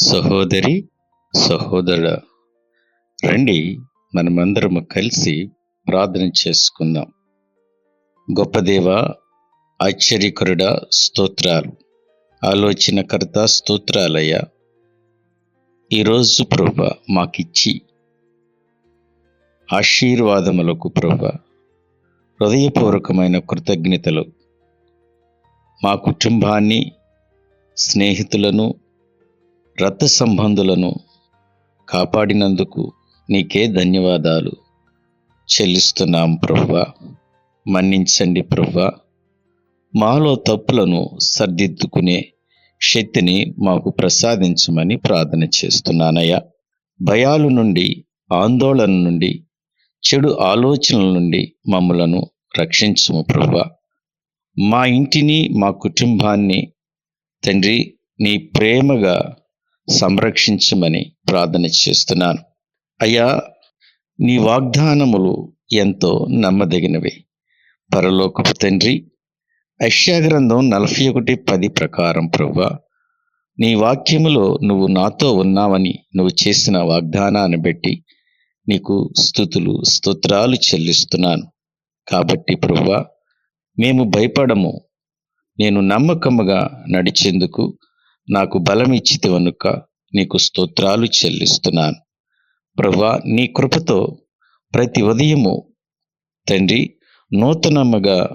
సహోదరి సహోదరుడ రండి మనమందరము కలిసి ప్రార్థన చేసుకుందాం. గొప్పదేవ ఆశ్చర్యకరుడ స్తోత్రాలు ఆలోచనకర్త స్తోత్రాలయ్యా. ఈరోజు ప్రభ మాకిచ్చి ఆశీర్వాదములకు ప్రభ హృదయపూర్వకమైన కృతజ్ఞతలు. మా కుటుంబాన్ని స్నేహితులను రక్త సంబంధులను కాపాడినందుకు నీకే ధన్యవాదాలు. చెల్లిస్తున్నాం ప్రభా మన్నించండి ప్రభా మాలో తప్పులను సర్దిద్దుకునే శక్తిని మాకు ప్రసాదించమని ప్రార్థన చేస్తున్నానయ్యా. భయాలు నుండి ఆందోళన నుండి చెడు ఆలోచనల నుండి మమ్మలను రక్షించుము ప్రభువ. మా ఇంటిని మా కుటుంబాన్ని తండ్రి నీ ప్రేమగా సంరక్షించమని ప్రార్థన చేస్తున్నాను. అయ్యా నీ వాగ్దానములు ఎంతో నమ్మదగినవి. పరలోకపు తండ్రి గ్రంథం నలభై ఒకటి పది ప్రకారం ప్రభు నీ వాక్యములో నువ్వు నాతో ఉన్నావని నువ్వు చేసిన వాగ్దానాన్ని బట్టి నీకు స్థుతులు స్తోత్రాలు చెల్లిస్తున్నాను. కాబట్టి ప్రభు మేము భయపడము. నేను నమ్మకముగా నడిచేందుకు నాకు బలం వనుక నీకు స్తోత్రాలు చెల్లిస్తున్నాను. ప్రభా నీ కృపతో ప్రతి ఉదయము తండ్రి నూతనముగా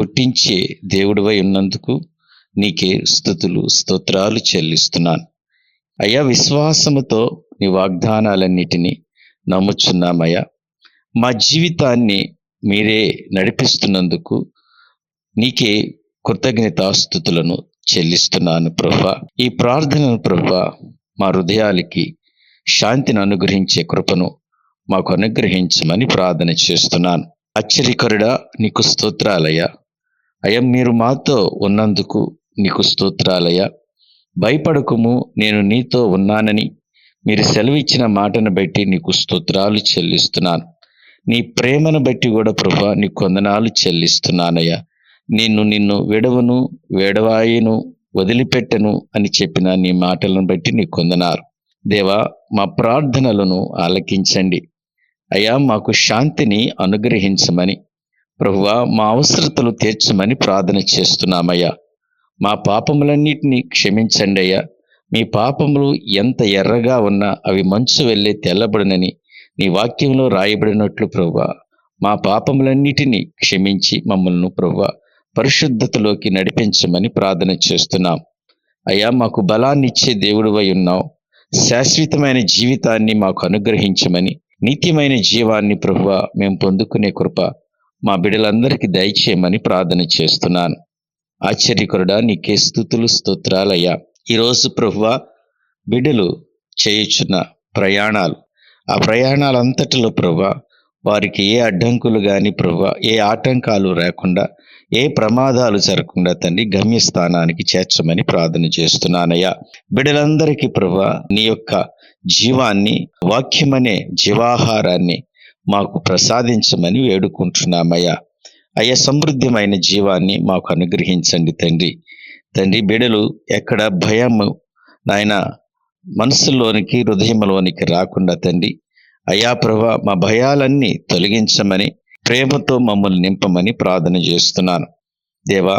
పుట్టించే దేవుడివై ఉన్నందుకు నీకే స్థుతులు స్తోత్రాలు చెల్లిస్తున్నాను. అయ్యా విశ్వాసముతో నీ వాగ్దానాలన్నిటినీ నమ్ముచున్నామయ్యా. మా జీవితాన్ని మీరే నడిపిస్తున్నందుకు నీకే కృతజ్ఞతాస్థుతులను చెల్లిస్తున్నాను ప్రభ. ఈ ప్రార్థనను ప్రభ మా హృదయాలకి శాంతిని అనుగ్రహించే కృపను మాకు అనుగ్రహించమని ప్రార్థన చేస్తున్నాను. అచ్చరికరుడా నీకు స్తోత్రాలయ అయం మీరు మాతో ఉన్నందుకు నీకు స్తోత్రాలయ భయపడకుము నేను నీతో ఉన్నానని మీరు సెలవిచ్చిన మాటను బట్టి నీకు స్తోత్రాలు చెల్లిస్తున్నాను. నీ ప్రేమను బట్టి కూడా ప్రభా నీ కొందనాలు చెల్లిస్తున్నానయ్యా. నిన్ను నిన్ను విడవను వేడవాయిను వదిలిపెట్టను అని చెప్పిన నీ మాటలను బట్టి నీ కొందనారు దేవా మా ప్రార్థనలను ఆలకించండి. అయ్యా మాకు శాంతిని అనుగ్రహించమని ప్రభువా మా అవసరతలు తీర్చమని ప్రార్థన చేస్తున్నామయ్యా. మా పాపములన్నిటినీ క్షమించండి అయ్యా. మీ పాపములు ఎంత ఎర్రగా ఉన్నా అవి మంచు వెళ్ళే తెల్లబడినని నీ వాక్యంలో రాయబడినట్లు ప్రభువా. మా పాపములన్నిటినీ క్షమించి మమ్మల్ని ప్రభువా పరిశుద్ధతలోకి నడిపించమని ప్రార్థన చేస్తున్నాం. అయ్యా మాకు బలాన్నిచ్చే దేవుడువై ఉన్నావు. శాశ్వతమైన జీవితాన్ని మాకు అనుగ్రహించమని నిత్యమైన జీవాన్ని ప్రభువ మేము పొందుకునే కృప మా బిడ్డలందరికీ దయచేయమని ప్రార్థన చేస్తున్నాను. ఆశ్చర్యకరుడా నీకే స్థుతులు స్తోత్రాలయ్యా. ఈరోజు ప్రభువ బిడ్డలు చేయుచున్న ప్రయాణాలు. ఆ ప్రయాణాలంతటిలో ప్రభా వారికి ఏ అడ్డంకులు కానీ ప్రభు ఏ ఆటంకాలు రాకుండా ఏ ప్రమాదాలు జరగకుండా తండ్రి గమ్యస్థానానికి చేర్చమని ప్రార్థన చేస్తున్నానయ్యా. బిడలందరికీ ప్రభా నీ యొక్క జీవాన్ని వాక్యమనే జీవాహారాన్ని మాకు ప్రసాదించమని వేడుకుంటున్నామయ్యా. అయ్యా సమృద్ధిమైన జీవాన్ని మాకు అనుగ్రహించండి తండ్రి. తండ్రి బిడలు ఎక్కడ భయము నాయన మనసులోనికి హృదయంలోనికి రాకుండా తండ్రి అయా ప్రభ మా భయాలన్నీ తొలగించమని ప్రేమతో మమ్మల్ని నింపమని ప్రార్థన చేస్తున్నాను. దేవా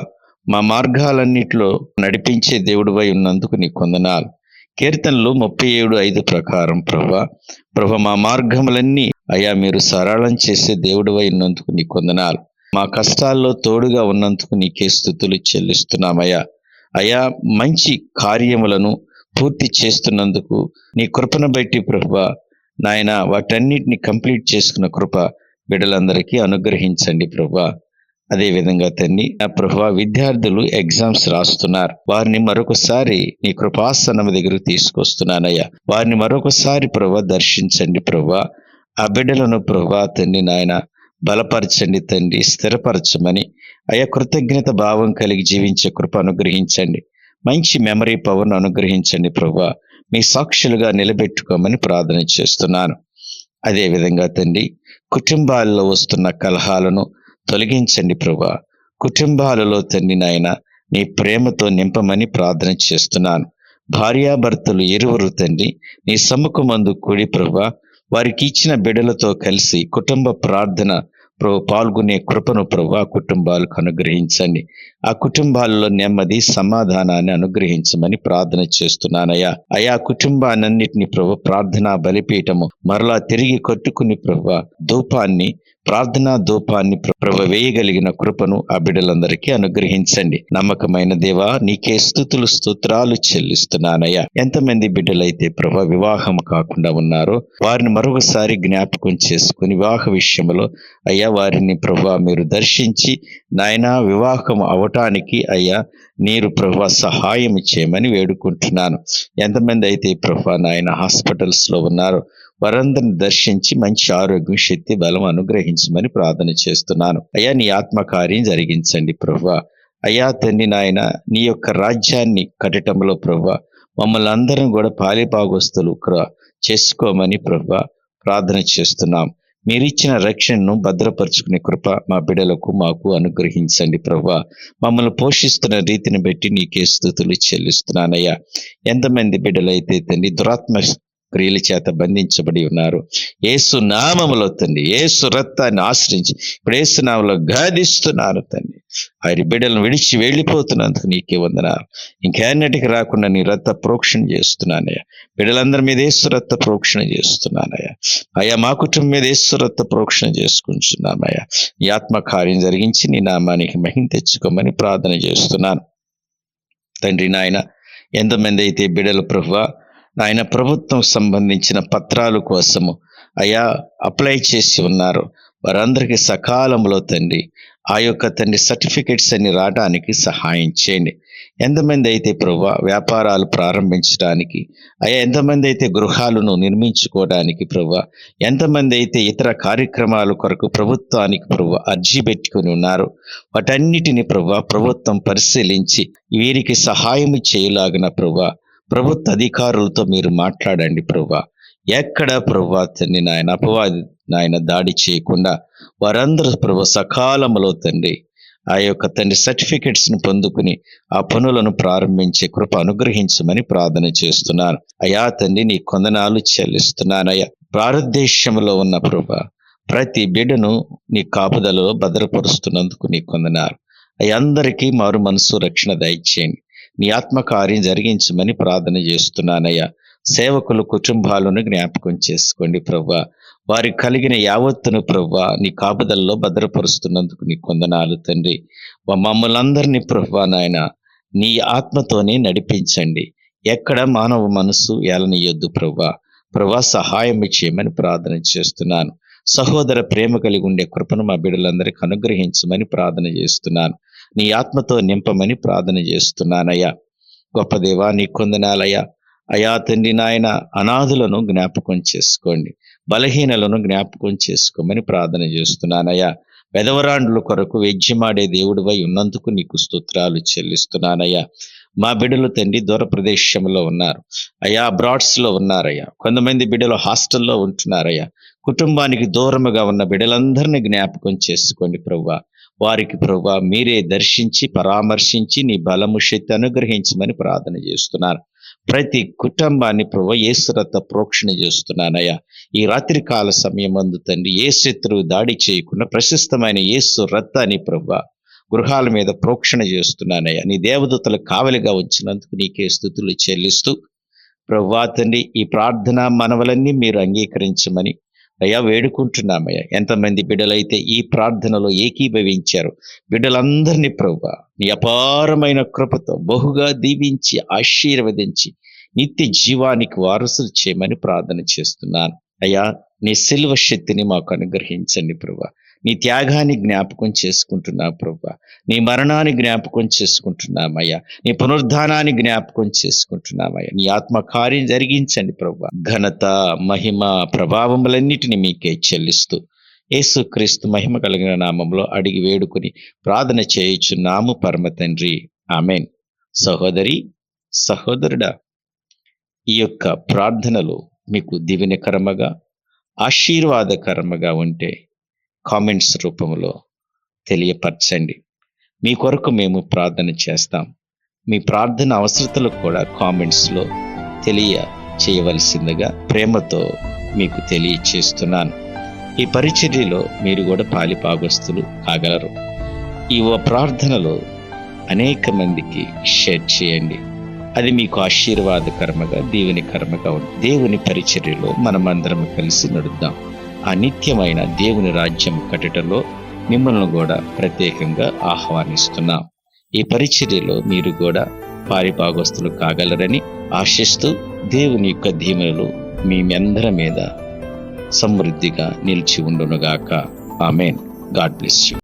మా మార్గాలన్నిట్లో నడిపించే దేవుడివై ఉన్నందుకు నీ కొందనాలు. కీర్తనలు ముప్పై ఏడు ఐదు ప్రకారం ప్రభ ప్రభ మా మార్గములన్నీ అయా మీరు సరళం చేసే దేవుడివై ఉన్నందుకు నీ కొందనాలు. మా కష్టాల్లో తోడుగా ఉన్నందుకు నీకే స్థుతులు చెల్లిస్తున్నామయ్యా. అయా మంచి కార్యములను పూర్తి చేస్తున్నందుకు నీ కృపను బట్టి ప్రభ నాయన వాటన్నిటిని కంప్లీట్ చేసుకున్న కృప బిడ్డలందరికీ అనుగ్రహించండి ప్రభా. అదే విధంగా తండ్రి నా ప్రభా విద్యార్థులు ఎగ్జామ్స్ రాస్తున్నారు. వారిని మరొకసారి నీ కృపాసనం దగ్గరకు తీసుకొస్తున్నానయ్యా. వారిని మరొకసారి ప్రభా దర్శించండి ప్రభా. ఆ బిడ్డలను ప్రభా తండ్రి నాయన బలపరచండి తండ్రి స్థిరపరచమని అయా కృతజ్ఞత భావం కలిగి జీవించే కృప అనుగ్రహించండి. మంచి మెమరీ పవర్ను అనుగ్రహించండి ప్రభా. మీ సాక్షులుగా నిలబెట్టుకోమని ప్రార్థన చేస్తున్నాను. అదేవిధంగా తండ్రి కుటుంబాల్లో వస్తున్న కలహాలను తొలగించండి ప్రభా. కుటుంబాలలో తండ్రి నాయన నీ ప్రేమతో నింపమని ప్రార్థన చేస్తున్నాను. భార్యాభర్తలు ఇరువురు తండ్రి నీ సమ్ముఖమందు కూడి ప్రభా వారికి ఇచ్చిన బిడలతో కలిసి కుటుంబ ప్రార్థన ప్రభు పాల్గొనే కృపను ప్రభు ఆ కుటుంబాలకు అనుగ్రహించండి. ఆ కుటుంబాల్లో నెమ్మది సమాధానాన్ని అనుగ్రహించమని ప్రార్థన చేస్తున్నానయ్యా. అయా కుటుంబాలన్నింటినీ ప్రభు ప్రార్థనా బలిపీఠము మరలా తిరిగి కట్టుకుని ప్రభు ధూపాన్ని ప్రార్థనా ధూపాన్ని ప్రభ వేయగలిగిన కృపను ఆ బిడ్డలందరికీ అనుగ్రహించండి. నమ్మకమైన దేవా నీకే స్థుతులు స్తోత్రాలు చెల్లిస్తున్నానయ్యా. ఎంతమంది బిడ్డలైతే ప్రభ వివాహం కాకుండా ఉన్నారో వారిని మరొకసారి జ్ఞాపకం చేసుకుని వివాహ విషయంలో అయ్యా వారిని ప్రభ మీరు దర్శించి నాయన వివాహం అవటానికి అయ్యా నీరు ప్రభు సహాయం చేయమని వేడుకుంటున్నాను. ఎంతమంది అయితే ప్రభు నాయన హాస్పిటల్స్లో ఉన్నారో వారందరిని దర్శించి మంచి ఆరోగ్యం శక్తి బలం అనుగ్రహించమని ప్రార్థన చేస్తున్నాను. అయ్యా నీ ఆత్మకార్యం జరిగించండి ప్రభు. అయ్యా తండ్రి నాయన నీ యొక్క రాజ్యాన్ని కట్టడంలో ప్రభు మమ్మల్ని అందరం కూడా పాలిపాగొస్తులు చేసుకోమని ప్రభు ప్రార్థన చేస్తున్నాం. మీరిచ్చిన రక్షణను భద్రపరుచుకునే కృప మా బిడలకు మాకు అనుగ్రహించండి ప్రభా మమ్మల్ని పోషిస్తున్న రీతిని బట్టి నీకే స్థుతులు చెల్లిస్తున్నానయ్యా. ఎంతమంది బిడ్డలైతే తండ్రి దురాత్మ క్రియల చేత బంధించబడి ఉన్నారు. ఏసు నామములో తండ్రి ఏసు రక్తాన్ని ఆశ్రయించి ఇప్పుడు ఏసు నామలో గాదిస్తున్నారు తండ్రి. ఆయన బిడ్డలను విడిచి వెళ్ళిపోతున్నందుకు నీకే వందనాలు. ఇంకెన్నటికి రాకుండా నీ రక్త ప్రోక్షణ చేస్తున్నానయ్యా. బిడ్డలందరి మీద ఏసు రక్త ప్రోక్షణ చేస్తున్నానయ్యా. అయ్యా మా కుటుంబం మీద ఏసు రక్త ప్రోక్షణ చేసుకుంటున్నామయ్యా. ఈ ఆత్మకార్యం జరిగించి నీ నామానికి మహిం తెచ్చుకోమని ప్రార్థన చేస్తున్నాను. తండ్రి నాయన ఎంతమంది అయితే బిడల ప్రభువ నాయన ప్రభుత్వం సంబంధించిన పత్రాల కోసము అయ్యా అప్లై చేసి ఉన్నారు. వారందరికీ సకాలంలో తండ్రి ఆ యొక్క తండ్రి సర్టిఫికెట్స్ అన్ని రావడానికి సహాయం చేయండి. ఎంతమంది అయితే ప్రభు వ్యాపారాలు ప్రారంభించడానికి అయ్యా ఎంతమంది అయితే గృహాలను నిర్మించుకోవడానికి ప్రభు ఎంతమంది అయితే ఇతర కార్యక్రమాల కొరకు ప్రభుత్వానికి ప్రభు అర్జీ పెట్టుకుని ఉన్నారు వాటన్నిటిని ప్రభు ప్రభుత్వం పరిశీలించి వీరికి సహాయం చేయలాగిన ప్రభు ప్రభుత్వ అధికారులతో మీరు మాట్లాడండి ప్రభా. ఎక్కడ ప్రభా తండ్రి నాయన అపవాది నాయన దాడి చేయకుండా వారందరూ ప్రభు సకాలంలో తండ్రి ఆ యొక్క తండ్రి సర్టిఫికెట్స్ని పొందుకుని ఆ పనులను ప్రారంభించే కృప అనుగ్రహించమని ప్రార్థన చేస్తున్నాను. అయా తండ్రి నీ కొందనాలు చెల్లిస్తున్నానయ్యా భారతదేశంలో ఉన్న ప్రభ ప్రతి బిడ్డను నీ కాపుదలలో భద్రపరుస్తున్నందుకు నీ కొందనాలు. అయ్యందరికీ మారు మనసు రక్షణ దయచేయండి. నీ ఆత్మకార్యం జరిగించమని ప్రార్థన చేస్తున్నానయ్యా సేవకులు కుటుంబాలను జ్ఞాపకం చేసుకోండి ప్రవ్వా. వారికి కలిగిన యావత్తును ప్రవ్వా నీ కాపుదల్లో భద్రపరుస్తున్నందుకు నీ కొందనాలు తండ్రి. మమ్మల్ందరినీ ప్రభా ప్రవ్వా నాయన నీ ఆత్మతోనే నడిపించండి. ఎక్కడ మానవ మనసు ఏలనియొద్దు ప్రవ్వా. ప్రభా సహాయం చేయమని ప్రార్థన చేస్తున్నాను. సహోదర ప్రేమ కలిగి ఉండే కృపను మా బిడ్డలందరికీ అనుగ్రహించమని ప్రార్థన చేస్తున్నాను. నీ ఆత్మతో నింపమని ప్రార్థన చేస్తున్నానయ్యా. గొప్ప దేవా నీ కొందనాలయ్యా. అయా తండ్రి నాయన అనాథులను జ్ఞాపకం చేసుకోండి. బలహీనలను జ్ఞాపకం చేసుకోమని ప్రార్థన చేస్తున్నానయ్యా. వెదవరాండ్ల కొరకు వెజ్యమాడే దేవుడివై ఉన్నందుకు నీకు స్తోత్రాలు చెల్లిస్తున్నానయ్యా. మా బిడ్డలు తండ్రి దూర ప్రదేశంలో ఉన్నారు. అయ్యా అబ్రాడ్స్లో ఉన్నారయ్యా. కొంతమంది బిడ్డలు హాస్టల్లో ఉంటున్నారయ్యా. కుటుంబానికి దూరముగా ఉన్న బిడ్డలందరినీ జ్ఞాపకం చేసుకోండి ప్రవ్వా. వారికి ప్రభా మీరే దర్శించి పరామర్శించి నీ బలము శక్తి అనుగ్రహించమని ప్రార్థన చేస్తున్నారు. ప్రతి కుటుంబాన్ని ప్రభు ఏసురత ప్రోక్షణ చేస్తున్నానయ్యా. ఈ రాత్రి కాల సమయం అందు తండ్రి ఏ శత్రువు దాడి చేయకుండా ప్రశస్తమైన ఏసు రత్తాన్ని ప్రభు గృహాల మీద ప్రోక్షణ చేస్తున్నానయ్యా. నీ దేవదూతలు కావలిగా వచ్చినందుకు నీకే స్థుతులు చెల్లిస్తూ ప్రభా తండ్రి ఈ ప్రార్థన మనవలన్నీ మీరు అంగీకరించమని అయ్యా వేడుకుంటున్నామయ్యా. ఎంతమంది బిడ్డలైతే ఈ ప్రార్థనలో ఏకీభవించారు బిడ్డలందరినీ ప్రభు నీ అపారమైన కృపతో బహుగా దీవించి ఆశీర్వదించి నిత్య జీవానికి వారసులు చేయమని ప్రార్థన చేస్తున్నాను. అయ్యా నీ సిల్వ శక్తిని మాకు అనుగ్రహించండి ప్రభా. నీ త్యాగాన్ని జ్ఞాపకం చేసుకుంటున్నా ప్రభా. నీ మరణాన్ని జ్ఞాపకం చేసుకుంటున్నామయ్యా నీ పునరుద్ధానాన్ని జ్ఞాపకం చేసుకుంటున్నామయ్యా నీ ఆత్మకార్యం జరిగించండి ప్రభా. ఘనత మహిమ ప్రభావములన్నిటిని మీకే చెల్లిస్తూ యేసుక్రీస్తు మహిమ కలిగిన నామంలో అడిగి వేడుకుని ప్రార్థన చేయుచున్నాము పరమ తండ్రి. ఆమెన్. సహోదరి సహోదరుడా ఈ యొక్క ప్రార్థనలు మీకు దివినకరమగా ఆశీర్వాదకరమగా ఉంటే కామెంట్స్ రూపంలో తెలియపరచండి. మీ కొరకు మేము ప్రార్థన చేస్తాం. మీ ప్రార్థన అవసరతలు కూడా కామెంట్స్లో తెలియ చేయవలసిందిగా ప్రేమతో మీకు తెలియచేస్తున్నాను. ఈ పరిచర్యలో మీరు కూడా పాలిపాగస్తులు కాగలరు. ఈ ఓ ప్రార్థనలో అనేక మందికి షేర్ చేయండి. అది మీకు ఆశీర్వాదకరమగా దేవుని కర్మగా ఉంది దేవుని పరిచర్యలో మనమందరం కలిసి నడుద్దాం. ఆ నిత్యమైన దేవుని రాజ్యం కట్టటంలో మిమ్మల్ని కూడా ప్రత్యేకంగా ఆహ్వానిస్తున్నాం. ఈ పరిచర్యలో మీరు కూడా పారిభాగస్తులు కాగలరని ఆశిస్తూ దేవుని యొక్క ధీమలు మీ అందరి మీద సమృద్ధిగా నిలిచి ఉండునుగాక. ఆమెన్. God bless you.